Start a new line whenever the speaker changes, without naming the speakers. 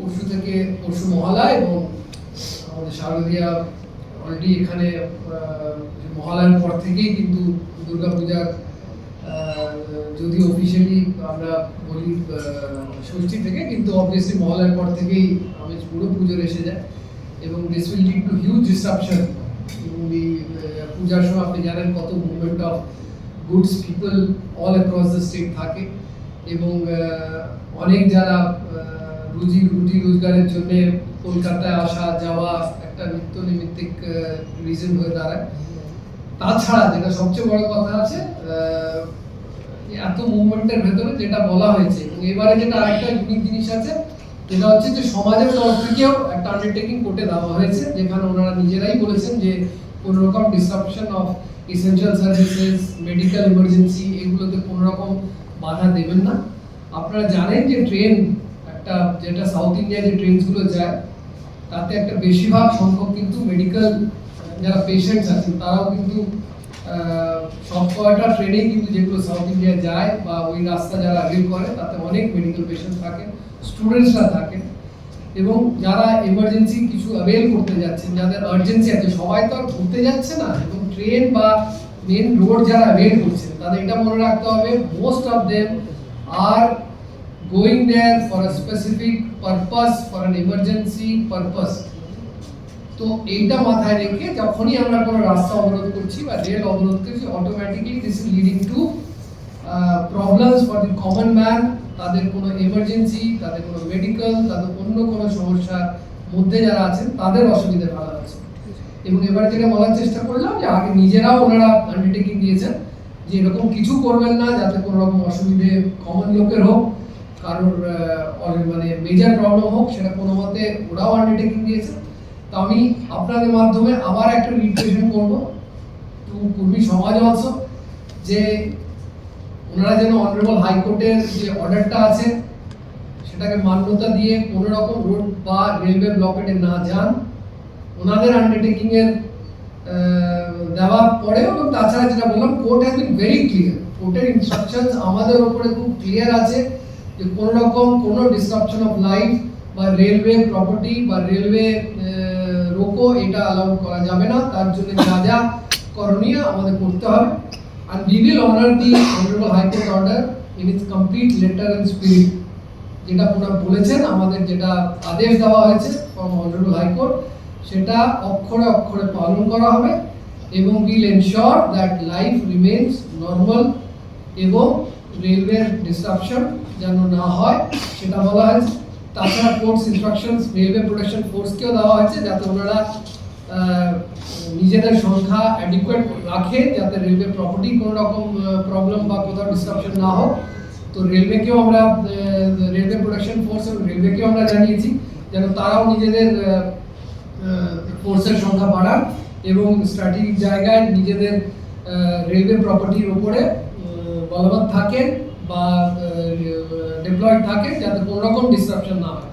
পরশু থেকে পরশু মহালয়া এবং আমাদের শারদীয়া অলরেডি এখানে মহালয়ার পর থেকেই কিন্তু দুর্গাপূজার যদি অফিসিয়ালি আমরা বলি ষষ্ঠী থেকে, কিন্তু অবভিয়াসলি মহালয়ার পর থেকেই আমেজ পুরো পুজোর এসে যায় এবং this will lead to huge disruption এবং এই পূজার সময় আপনি জানেন কত movement of goods people all across the state থাকে। এবং অনেক যারা রুজি, রুটি রোজগারের জন্য কলকাতায় আসা, যাওয়া একটা নিত্য নৈমিত্তিক রিজন হয়ে দাঁড়ায়। তাছাড়া যেটা সবচেয়ে বড় কথা আছে এত মুভমেন্টের ভেতরে যেটা বলা হয়েছে, এবং এবারে যেটা আরেকটা ইউনিক জিনিস আছে যেটা হচ্ছে যে সমাজের তরফ থেকেও একটা আন্ডারটেকিং কোর্টে দেওয়া হয়েছে, যেখানে ওনারা নিজেরাই বলেছেন যে কোনো রকম disruption of essential services medical emergency এগুলোতে কোনো রকম বাধা দেবেন না। আপনারা জানেন যে ট্রেন একটা যেটা সাউথ ইন্ডিয়া যে ট্রেনগুলো যায়, তাতে একটা বেশিরভাগ সংখ্যক কিন্তু মেডিকেল যারা পেশেন্টস আছেন, তারাও কিন্তু সব কয়টা ট্রেনেই কিন্তু যেগুলো সাউথ ইন্ডিয়া যায় বা ওই রাস্তা যারা অ্যাভেল করে, তাতে অনেক মেডিকেল পেশেন্ট থাকেন স্টুডেন্টসরা থাকেন। এবং যারা এমার্জেন্সি কিছু অ্যাভেল করতে যাচ্ছেন, যাদের আর্জেন্সি আছে, সবাই তো আর ঘুরতে যাচ্ছে না। এবং ট্রেন বা মেন রোড যারা অ্যাভেল করছেন, তাদের এটা মনে রাখতে হবে most of them are going there for a specific purpose, for an emergency purpose. তো এইটা মাথায় রেখে যখনই আমরা কোনো রাস্তা অবরোধ করছি বা রেল অবরোধ করছি automatically this is leading to problems for the common man তাদের কোনো এমার্জেন্সি তাদের কোনো মেডিকেল তাদের অন্য কোনো সমস্যার মধ্যে যারা আছেন, তাদের অসুবিধা ফেলা হচ্ছে এবং এবারে যেটা বলার চেষ্টা করলাম যে আগে নিজেরাও ওনারা আন্ডারটেকিং দিয়েছেন যে এরকম কিছু করবেন না, যাতে কোনো রকম অসুবিধে কমন লোকের হোক কারোর মানে মেজর প্রবলেম হোক, সেটা কোনো মতে ওরাও আন্ডারটেকিং দিয়েছে। তো আমি আপনাদের মাধ্যমে আবার একটা রিপ্রেজেন্ট করব টু কর্মী সমাজ অলসো যে ওনারা যেন অনারেবল হাইকোর্টের যে অর্ডারটা আছে, সেটাকে মান্যতা দিয়ে কোনো রকম রোড বা রেলওয়ে ব্লকেটে না যান। ওনাদের আন্ডারটেকিং এর দেওয়ার পরেও এবং তাছাড়া যেটা বললাম court has been very clear কোর্টের ইনস্ট্রাকশনস আমাদের উপরে খুব ক্লিয়ার আছে। যে কোনো রকম কোনো ডিসরাপশন অফ লাইফ বা রেলওয়ে প্রপার্টি বা রেলওয়ে রোকো এটা অ্যালাউ করা যাবে না। তার জন্য যা যা করণীয় আমাদের করতে হবে। We will honor the honorable high court order in its complete letter and spirit যেটা ওনারা বলেছেন, আমাদের যেটা আদেশ দেওয়া হয়েছে ফ্রম অনারেবল হাইকোর্ট সেটা অক্ষরে অক্ষরে পালন করা হবে এবং will ensure that life remains normal এবং রেলওয়ের ডিসরাপশন যেন না হয়, সেটা বলা হয়েছে। তাছাড়া কোর্টস ইনস্ট্রাকশনস রেলওয়ে প্রোটেকশন ফোর্সকেও দেওয়া হয়েছে যাতে ওনারা নিজেদের সংখ্যা অ্যাডিকুয়েট রাখে, যাতে রেলওয়ে প্রপার্টি কোনো রকম প্রবলেম বা কোথাও ডিসরাপশন না হোক। তো রেলওয়েকেও আমরা রেলওয়ে প্রোটেকশন ফোর্স এবং রেলওয়েকেও আমরা জানিয়েছি যেন তারাও নিজেদের ফোর্সের সংখ্যা বাড়ান এবং স্ট্র্যাটেজিক জায়গায় নিজেদের রেলওয়ে প্রপার্টির উপরে বলবৎ থাকে বা ডিপ্লয়েড থাকে যাতে কোনো রকম ডিসরাপশন না হয়।